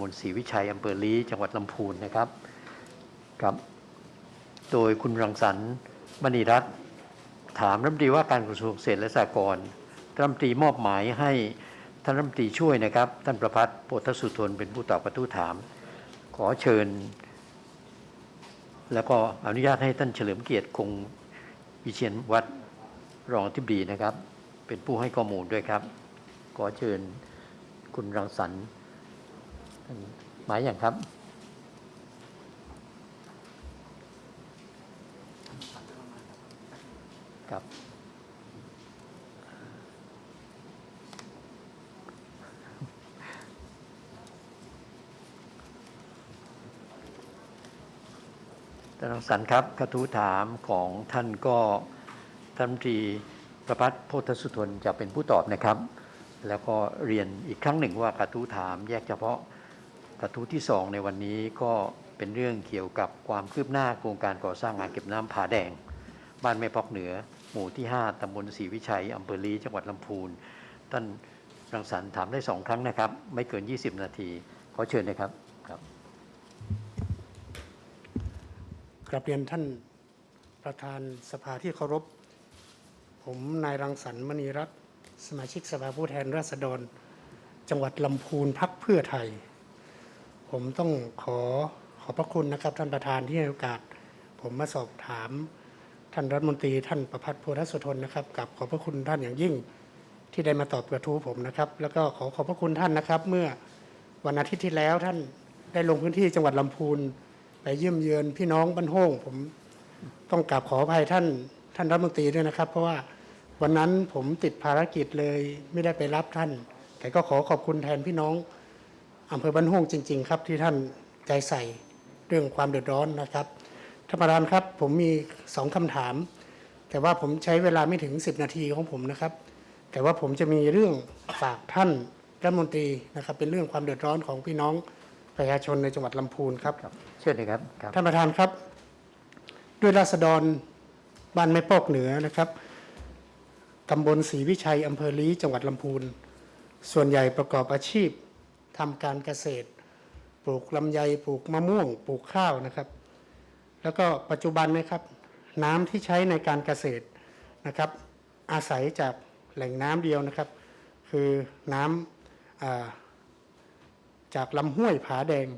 มนศรีวิชัยอำเภอลีจังหวัดลำพูนนะครับครับ โดยคุณรังสรรค์มณีรัตน์ถามรัฐมนตรีว่าการกระทรวงเกษตรและสหกรณ์รัฐมนตรีมอบหมายให้ท่านรัฐมนตรีช่วยนะครับ ท่านประพัฒน์โพธสุทนเป็นผู้ตอบกระทู้ถาม ขอเชิญ แล้วก็อนุญาตให้ท่านเฉลิมเกียรติคงวิเชียนวัดรองอธิบดีนะครับ เป็นผู้ให้ข้อมูลด้วยครับ ขอเชิญคุณรังสรรค์ หมายอย่างครับ ครับ ท่านรังสรรค์ครับกระทู้ถามของท่านก็ท่านตรีประพัฒโพธสุทนจะเป็นผู้ตอบนะครับ แล้วก็เรียนอีกครั้งหนึ่งว่ากระทู้ถามแยกเฉพาะ กระทู้ที่สองในวันนี้ก็เป็นเรื่องเกี่ยวกับความคืบหน้าโครงการก่อสร้างอ่างเก็บน้ำผาแดง บ้านแม่พอกเหนือ หมู่ที่ 5ตำบลศรีวิชัยอำเภอลีจังหวัดลำพูน ท่านรังสรรค์ถามได้สองครั้งนะครับ ไม่เกิน 20 นาที ขอเชิญนะครับครับกราบเรียนท่านประธานสภาที่เคารพ ผมนายรังสรรค์มณีรัตน์สมาชิกสภาผู้แทนราษฎร จังหวัดลำพูนพักเพื่อไทย ผมต้องขอขอบพระคุณนะครับ ท่านประธานที่ให้โอกาส ผมมาสอบถาม ท่านรัฐมนตรีท่านประพัฒน์โพธสุทนนะครับกับขอบพระคุณท่านอย่างยิ่ง ที่ได้มาตอบกระทู้ผมนะครับ แล้วก็ขอขอบพระคุณท่านนะครับ เมื่อวันอาทิตย์ที่แล้วท่านได้ลงพื้นที่จังหวัดลำพูนไปเยี่ยมเยือนพี่น้องบ้านโฮ่งผมต้องกราบขออภัยท่านท่านรัฐมนตรีด้วยนะครับ เพราะว่าวันนั้นผมติดภารกิจเลยไม่ได้ไปรับท่าน แต่ก็ขอขอบคุณแทนพี่น้อง อำเภอบ้านโฮ่งจริง ๆ ครับที่ท่านใจใส่เรื่องความเดือดร้อนนะครับท่านประธานครับผมมีสองคำถาม แต่ว่าผมใช้เวลาไม่ถึง 10 นาทีของผมนะครับ แต่ว่าผมจะมีเรื่องฝากท่านรัฐมนตรีนะครับ เป็นเรื่องความเดือดร้อนของพี่น้องประชาชนในจังหวัดลำพูนครับครับเชิญเลยครับครับท่านประธานครับ ด้วยราษฎรบ้านแม่ปอกเหนือนะครับตำบลศรีวิชัยอำเภอลีจังหวัดลำพูน ส่วนใหญ่ประกอบอาชีพ ทำการเกษตร ปลูกลำไยปลูกมะม่วง ปลูกข้าวนะครับ แล้วก็ปัจจุบันนะครับน้ำที่ใช้ในการเกษตรนะครับ อาศัยจากแหล่งน้ำเดียวนะครับ คือน้ำอ่าจากลำห้วยผาแดง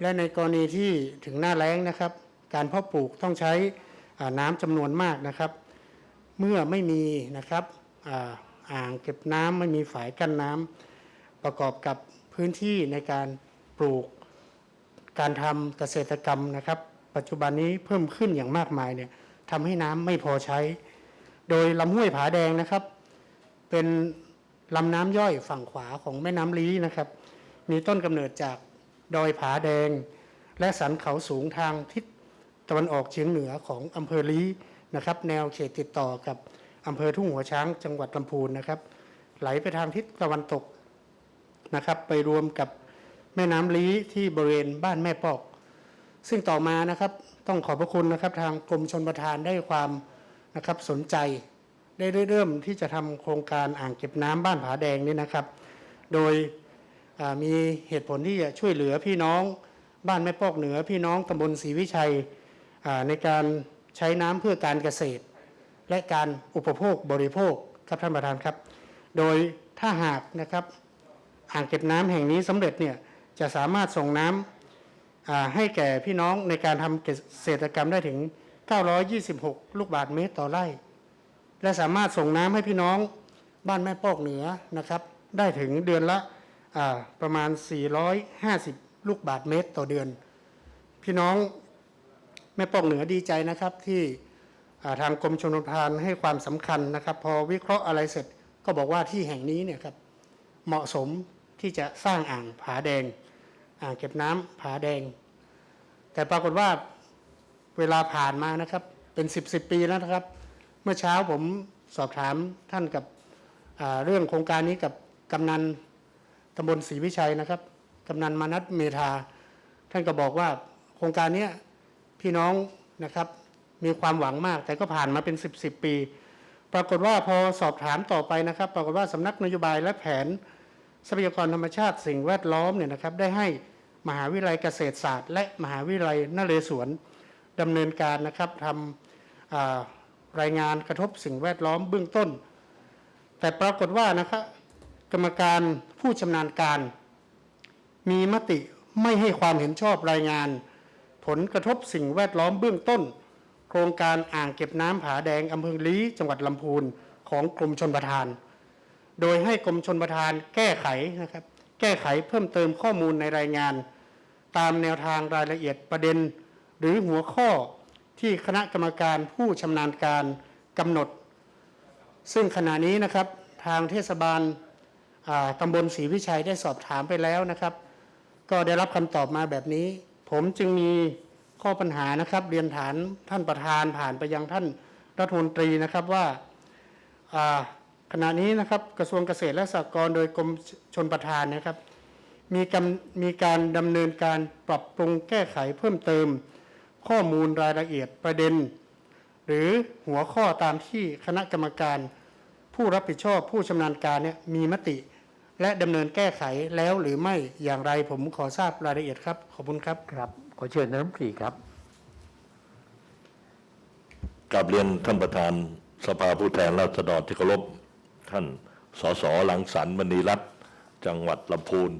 และในกรณีที่ถึงหน้าแล้งนะครับ การเพาะปลูกต้องใช้น้ำจำนวนมากนะครับ เมื่อไม่มีนะครับอ่างเก็บน้ำไม่มีฝายกั้นน้ำ ประกอบกับพื้นที่ในการปลูกการทำเกษตรกรรมนะครับ ปัจจุบันนี้เพิ่มขึ้นอย่างมากมายเนี่ยทำให้น้ำไม่พอใช้ โดยลำห้วยผาแดงนะครับ เป็นลำน้ำย่อยฝั่งขวาของแม่น้ำลีนะครับ มีต้นกำเนิดจากดอยผาแดง และสันเขาสูงทางทิศตะวันออกเฉียงเหนือของอำเภอลีนะครับ แนวเขตติดต่อกับอำเภอทุ่งหัวช้างจังหวัดลำพูนนะครับ ไหลไปทางทิศตะวันตก นะครับ ไปรวมกับแม่น้ำลีที่บริเวณบ้านแม่ปอก ซึ่งต่อมานะครับต้องขอบพระคุณนะครับ ทางกรมชนประทานได้ความนะครับสนใจ ได้เริ่มที่จะทำโครงการอ่างเก็บน้ำบ้านผาแดงนี่นะครับ โดยมีเหตุผลที่จะช่วยเหลือพี่น้องบ้านแม่ปอกเหนือ พี่น้องตำบลศรีวิชัยในการใช้น้ำเพื่อการเกษตร และการอุปโภคบริโภคครับท่านประธานครับ โดยถ้าหากนะครับ อ่างเก็บน้ำแห่งนี้สำเร็จเนี่ยจะสามารถส่งน้ำอ่าให้แก่พี่น้องในการทำเกษตรกรรมได้ถึง 926 ลูกบาศก์เมตรต่อไร่ และสามารถส่งน้ำให้พี่น้องบ้านแม่ปอกเหนือนะครับ ได้ถึงเดือนละประมาณ 450 ลูกบาทเมตรต่อเดือน พี่น้องแม่ปองเหนือดีใจนะครับที่ทางกรมชลประทานให้ความสำคัญนะครับ พอวิเคราะห์อะไรเสร็จก็บอกว่าที่แห่งนี้เนี่ยครับเหมาะสม ที่จะสร้างอ่างผาแดง อ่างเก็บน้ำผาแดง แต่ปรากฏว่าเวลาผ่านมานะครับ เป็นสิบสิบปีแล้วนะครับ เมื่อเช้าผมสอบถามท่านกับเรื่องโครงการนี้กับกำนันตำบลศรีวิชัยนะครับกำนันมานัทเมธาท่านก็บอกว่าโครงการนี้พี่น้องนะครับมีความหวังมาก แต่ก็ผ่านมาเป็น 10บสปี ปรากฏว่าพอสอบถามต่อไปนะครับ ปรากฏว่าสำนักนโยบายและแผน ทรัพยากรธรรมชาติสิ่งแวดล้อมเนี่ยนะครับได้ให้มหาวิทยาลัยเกษตรศาสตร์ และมหาวิทยาลัยนเรศวรดำเนินการนะครับทำรายงานกระทบสิ่งแวดล้อมเบื้องต้น แต่ปรากฏว่านะครับกรรมการผู้ชำนาญการ มีมติไม่ให้ความเห็นชอบรายงาน ผลกระทบสิ่งแวดล้อมเบื้องต้น โครงการอ่างเก็บน้ำผาแดงอำเภอลีจังหวัดลำพูนของกรมชนประทาน โดยให้กรมชนประทานแก้ไขนะครับ แก้ไขเพิ่มเติมข้อมูลในรายงาน ตามแนวทางรายละเอียดประเด็น หรือหัวข้อที่คณะกรรมการผู้ชำนาญการกำหนด ซึ่งขณะนี้นะครับทางเทศบาลตำบลศรีวิชัยได้สอบถามไปแล้วนะครับ ก็ได้รับคำตอบมาแบบนี้ ผมจึงมีข้อปัญหานะครับ เรียนฐานท่านประธานผ่านไปยังท่านรัฐมนตรีนะครับว่าอ่า ขณะนี้นะครับกระทรวงเกษตรและสหกรณ์โดยกรมชนประทานนะครับ มีกำมีการดำเนินการปรับปรุงแก้ไขเพิ่มเติม ข้อมูลรายละเอียดประเด็น หรือหัวข้อตามที่คณะกรรมการ ผู้รับผิดชอบผู้ชำนาญการเนี่ยมีมติ และดำเนินแก้ไขแล้วหรือไม่อย่างไรผมขอทราบรายละเอียดครับ ขอบคุณครับครับ ขอเชิญท่านรัฐมนตรีครับกราบเรียนท่านประธานสภาผู้แทนราษฎรที่เคารพ ท่านสสหลังสรรมณีรัตน์จังหวัดลำพูน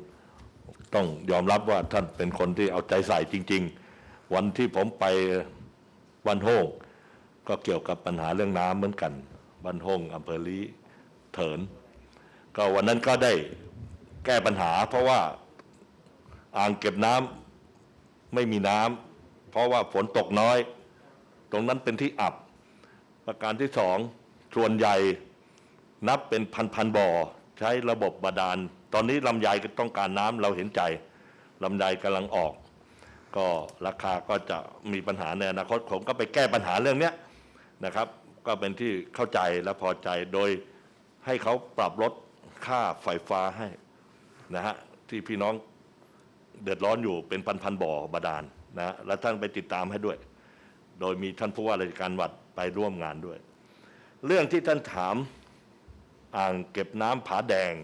ต้องยอมรับว่าท่านเป็นคนที่เอาใจใส่จริง ๆ วันที่ผมไปวันโฮงก็เกี่ยวกับปัญหาเรื่องน้ำเหมือนกันบ้านโฮงอำเภอลีเถิน ก็วันนั้นก็ได้แก้ปัญหา เพราะว่าอ่างเก็บน้ำไม่มีน้ำเพราะว่าฝนตกน้อย ตรงนั้นเป็นที่อับ ประการที่สองส่วนใหญ่ นับเป็นพันพันๆบ่อ ใช้ระบบบาดาล ตอนนี้ลำไยก็ต้องการน้ำเราเห็นใจลำไยกำลังออก ก็ราคาก็จะมีปัญหาในอนาคตผมก็ไปแก้ปัญหาเรื่องนี้นะครับ ก็เป็นที่เข้าใจและพอใจโดยให้เขาปรับลดค่าไฟฟ้าให้นะฮะที่พี่น้องเดือดร้อนอยู่เป็นพันๆบ่อบาดาลนะฮะและท่านไปติดตามให้ด้วย โดยมีท่านผู้ว่าราชการวัดไปร่วมงานด้วย เรื่องที่ท่านถาม อ่างเก็บน้ำผาแดง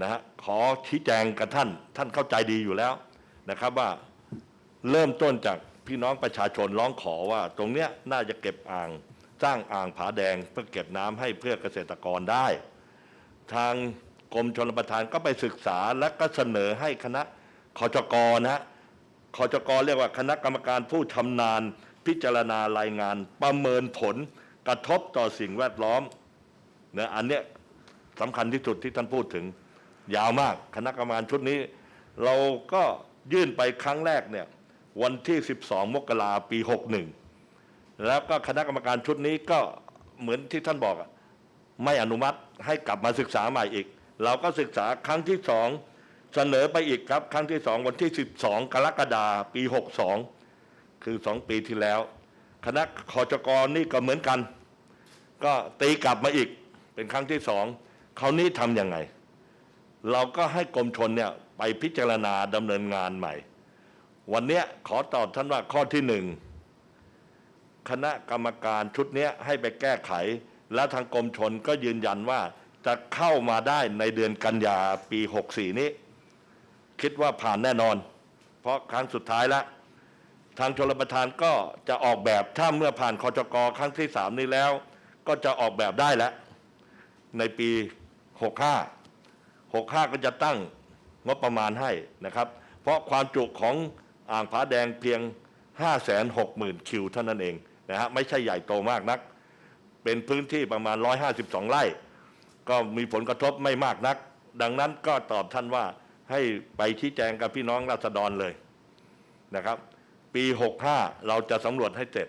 นะฮะขอชี้แจงกับท่าน ท่านเข้าใจดีอยู่แล้วนะครับว่าเริ่มต้นจากพี่น้องประชาชนร้องขอว่าตรงเนี้ยน่าจะเก็บอ่างสร้างอ่างผาแดงเพื่อเก็บน้ำให้เพื่อเกษตรกรได้ ทางกรมชลประทานก็ไปศึกษาและก็เสนอให้คณะคอจกนะฮะคอจกเรียกว่าคณะกรรมการผู้ชำนาญ พิจารณารายงานประเมินผลกระทบต่อสิ่งแวดล้อม นะอันเนี้ยสำคัญที่สุดที่ท่านพูดถึง ยาวมากคณะกรรมการชุดนี้ เราก็ยื่นไปครั้งแรกเนี่ยวันที่ 12 มกราปี 61 แล้วก็คณะกรรมการชุดนี้ก็เหมือนที่ท่านบอกไม่อนุมัติให้กลับมาศึกษาใหม่อีก เราก็ศึกษาครั้งที่สองเสนอไปอีกครับครั้งที่สองวันที่ 12 กรกฎาปี 62 คือสองปีที่แล้ว คณะคอจกรนี่ก็เหมือนกัน ก็ตีกลับมาอีก เป็นครั้งที่สองคราวนี้ทำยังไง เราก็ให้กรมชนเนี่ยไปพิจารณาดำเนินงานใหม่ วันนี้ขอตอบท่านว่าข้อที่หนึ่งคณะกรรมการชุดเนี้ยให้ไปแก้ไข และทางกรมชนก็ยืนยันว่าจะเข้ามาได้ในเดือนกันยาปี 64 นี้ คิดว่าผ่านแน่นอน เพราะครั้งสุดท้ายแล้วทางชลประทานก็จะออกแบบถ้าเมื่อผ่านคอจกครั้งที่สามนี้แล้ว ก็จะออกแบบได้แล้ว ในปี 65 65 ก็จะตั้งงบประมาณให้นะครับ เพราะความจุของอ่างผาแดงเพียง 560,000 คิวเท่านั้นเองนะฮะไม่ใช่ใหญ่โตมากนัก เป็นพื้นที่ประมาณ 152 ไร่ ก็มีผลกระทบไม่มากนัก ดังนั้นก็ตอบท่านว่าให้ไปชี้แจงกับพี่น้องราษฎรเลยนะครับ ปี 65 เราจะสำรวจให้เสร็จ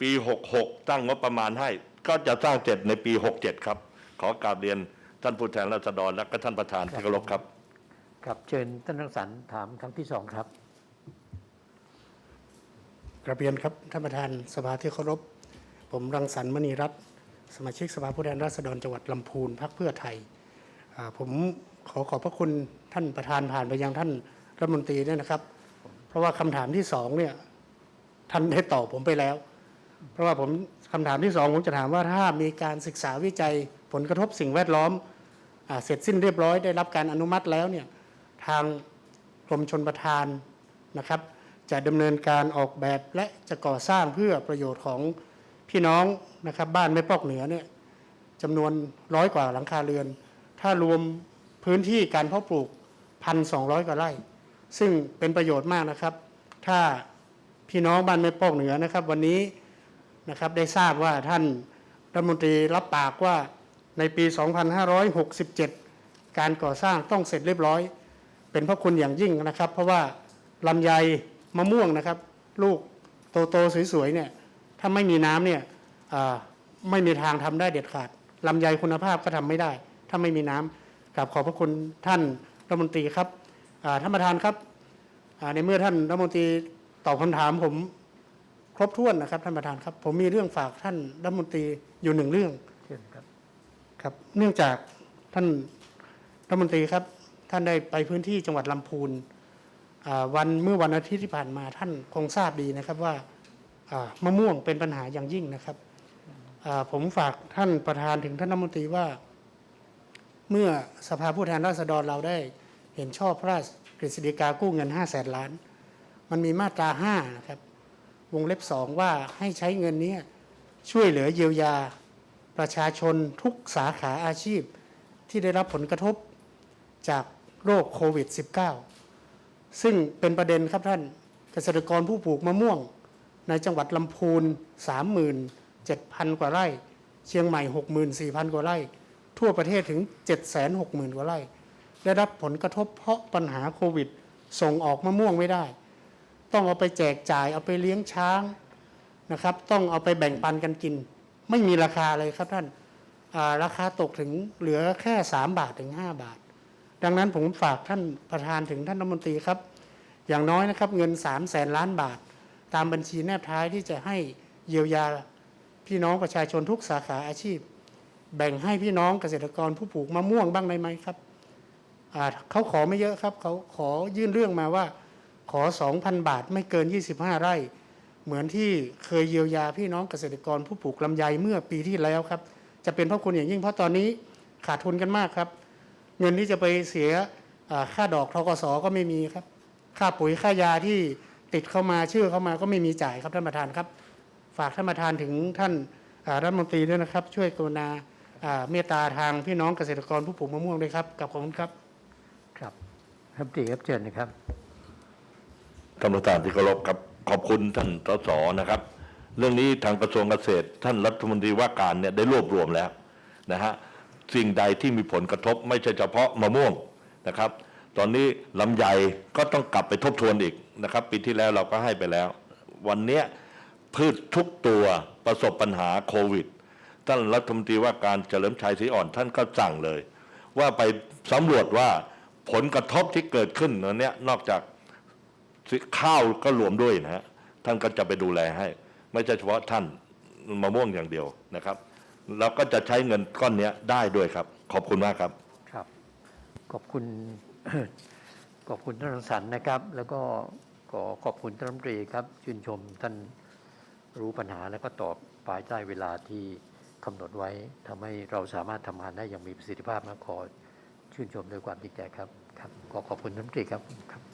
ปี 66 ตั้งงบประมาณให้ ก็จะสร้างเสร็จในปี 67 ครับ ขอกราบเรียนท่านผู้แทนราษฎรและก็ท่านประธานที่เคารพครับ ครับเชิญท่านรังสรรค์ถามครั้งที่สองครับกระเบียนครับท่านประธานสภาที่เคารพ ผมรังสรรค์มณีรัตน์สมาชิกสภาผู้แทนราษฎรจังหวัดลำพูนพักเพื่อไทยอ่าผมขอขอบพระคุณท่านประธานผ่านไปยังท่านรัฐมนตรีด้วยนะครับ เพราะว่าคำถามที่สองเนี่ยท่านได้ตอบผมไปแล้ว เพราะว่าผมคำถามที่สองผมจะถามว่าถ้ามีการศึกษาวิจัยผลกระทบสิ่งแวดล้อมอเสร็จสิ้นเรียบร้อยได้รับการอนุมัติแล้วเนี่ยทางกรมชนประทานนะครับ จะดำเนินการออกแบบและจะก่อสร้างเพื่อประโยชน์ของพี่น้องนะครับบ้านแม่ปอกเหนือเนี่ยจำนวนร้อยกว่าหลังคาเรือน ถ้ารวมพื้นที่การเพาะปลูกพันสองร้อยกว่าไร่ ซึ่งเป็นประโยชน์มากนะครับ ถ้าพี่น้องบ้านแม่ปอกเหนือนะครับ วันนี้ นะครับได้ทราบว่าท่านรัฐมนตรีรับปากว่าในปี 2567 การก่อสร้างต้องเสร็จเรียบร้อย เป็นพระคุณอย่างยิ่งนะครับ เพราะว่าลำไยมะม่วงนะครับ ลูกโตๆสวยๆเนี่ยถ้าไม่มีน้ำเนี่ยไม่มีทางทำได้เด็ดขาดลำไยคุณภาพก็ทำไม่ได้ ถ้าไม่มีน้ำกับขอบพระคุณท่านรัฐมนตรีครับท่านประธานครับในเมื่อท่านรัฐมนตรีตอบคำถามผม บถ้วนนะครับท่านประธานครับ ผมมีเรื่องฝากท่านรัฐมนตรีอยู่หนึ่งเรื่องเชิญครับครับ เนื่องจากท่านรัฐมนตรีครับ ท่านได้ไปพื้นที่จังหวัดลำพูนอ่าวันเมื่อวันอาทิตย์ที่ผ่านมาท่านคงทราบดีนะครับว่าอ่ามะม่วงเป็นปัญหาอย่างยิ่งนะครับอ่าผมฝากท่านประธานถึงท่านรัฐมนตรีว่า เมื่อสภาผู้แทนราษฎรเราได้เห็นชอบพระราชกฤษฎีกากู้เงิน5 0 0แสนล้าน มันมีมาตรา5นะครับ วงเล็บสองว่าให้ใช้เงินนี้ช่วยเหลือเยียวยา ประชาชนทุกสาขาอาชีพที่ได้รับผลกระทบจากโรคโควิด -19 ซึ่งเป็นประเด็นครับท่านเกษตรกรผู้ปลูกมะม่วง ในจังหวัดลำพูน 37,000 กว่าไร่ เชียงใหม่ 64,000 กว่าไร่ ทั่วประเทศถึง 760,000 กว่าไร่ ได้รับผลกระทบเพราะปัญหาโควิด ส่งออกมะม่วงไม่ได้ ต้องเอาไปแจกจ่ายเอาไปเลี้ยงช้างนะครับ ต้องเอาไปแบ่งปันกันกิน ไม่มีราคาเลยครับท่านาราคาตกถึงเหลือแค่ 3 บาทถึง 5 บาท ดังนั้นผมฝากท่านประธานถึงท่านรัฐมนตรีครับ อย่างน้อยนะครับเงิน3 0 0แสนล้านบาท ตามบัญชีแนบท้ายที่จะให้เยียวยาพี่น้องประชาชนทุกสาขาอาชีพ แบ่งให้พี่น้องเกษตรกรผู้ปลูกมะม่วงบ้างได้ไหมครับเขาขอไม่เยอะครับเขาขอยื่นเรื่องมาว่า ขอ 2,000 บาทไม่เกิน 25 ไร่ เหมือนที่เคยเยียวยาพี่น้องเกษตรกรผู้ปลูกลำไยเมื่อปีที่แล้วครับ จะเป็นพระคุณอย่างยิ่งเพราะตอนนี้ขาดทุนกันมากครับ เงินที่จะไปเสียค่าดอกทกสก็ไม่มีครับ ค่าปุ๋ยค่ายาที่ติดเข้ามาชื่อเข้ามาก็ไม่มีจ่ายครับท่านประธานครับ ฝากท่านประธานถึงท่านรัฐมนตรีด้วยนะครับ ช่วยกรุณาเมตตาทางพี่น้องเกษตรกรผู้ปลูกมะม่วงด้วยครับกับขอบคุณครับครับท่านรัฐมนตรีครับเชิญนะครับ ท่านประธานที่เคารพครับขอบคุณท่านสสนะครับ เรื่องนี้ทางกระทรวงเกษตร ท่านรัฐมนตรีว่าการเนี่ยได้รวบรวมแล้วนะฮะสิ่งใดที่มีผลกระทบไม่ใช่เฉพาะมะม่วงนะครับ ตอนนี้ลำไยก็ต้องกลับไปทบทวนอีกนะครับปีที่แล้วเราก็ให้ไปแล้ว วันนี้พืชทุกตัวประสบปัญหาโควิด ท่านรัฐมนตรีว่าการเฉลิมชัยศรีอ่อนท่านก็สั่งเลย ว่าไปสำรวจว่าผลกระทบที่เกิดขึ้นตอนเนี้ยนอกจาก ข้าวก็รวมด้วยนะฮะท่านก็จะไปดูแลให้ ไม่ใช่เฉพาะท่านมะม่วงอย่างเดียวนะครับเราก็จะใช้เงินก้อนนี้ได้ด้วยครับ ขอบคุณมากครับครับ ขอบคุณขอบคุณท่านรังสรรค์นะครับ แล้วก็ขอขอบคุณท่านรัฐมนตรีครับชื่นชมท่านรู้ปัญหาแล้วก็ตอบภายใต้เวลาที่กำหนดไว้ทำให้เราสามารถทำงานได้อย่างมีประสิทธิภาพนะขอชื่นชมด้วยความดีใจครับครับขอขอบคุณท่านรัฐมนตรีครับครับ